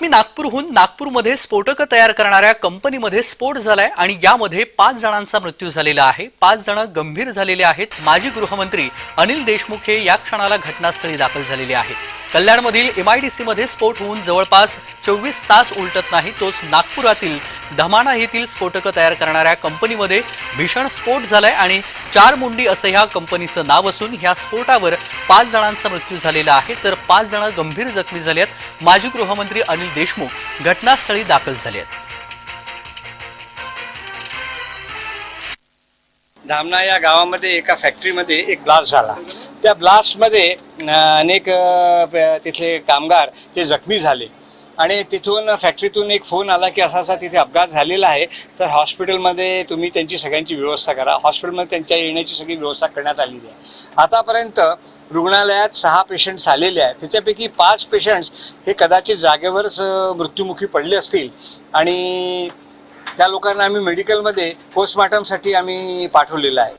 मी नागपूरहून नागपूरमध्ये स्फोटकं तयार करणाऱ्या कंपनीमध्ये स्फोट झालाय आणि यामध्ये पाच जणांचा मृत्यू झालेला आहे. पाच जण गंभीर झालेले आहेत. माजी गृहमंत्री अनिल देशमुख हे या क्षणाला घटनास्थळी दाखल झालेले आहेत. कल्याणमधील एमआयडीसीमध्ये स्फोट होऊन जवळपास चोवीस तास उलटत नाही तोच नागपुरातील धमाणा येथील स्फोटकं तयार करणाऱ्या कंपनीमध्ये भीषण स्फोट झालाय आणि चार मुंडी असं ह्या कंपनीचं नाव असून ह्या स्फोटावर पाच जणांचा मृत्यू झालेला आहे. तर पाच जण गंभीर जखमी झाले आहेत. माजी गृहमंत्री अनिल देशमुख घटनास्थळी दाखल झाले आहेत. धामणा या गावामध्ये एका फॅक्टरीमध्ये एक ब्लास्ट झाला. त्या ब्लास्टमध्ये अनेक तिथले कामगार ते जखमी झाले. आणि तिथून फॅक्टरीतून एक फोन आला की असा असा तिथे अपघात झालेला आहे. तर हॉस्पिटलमध्ये तुम्ही त्यांची सगळ्यांची व्यवस्था करा. हॉस्पिटलमध्ये त्यांच्या येण्याची सगळी व्यवस्था करण्यात आलेली आहे. आतापर्यंत रुग्णालयात सहा पेशंट्स आलेले आहेत. त्याच्यापैकी पाच पेशंट्स हे कदाचित जागेवरच मृत्युमुखी पडले असतील. आणि त्या लोकांना आम्ही मेडिकलमध्ये पोस्टमार्टमसाठी आम्ही पाठवलेलं आहे.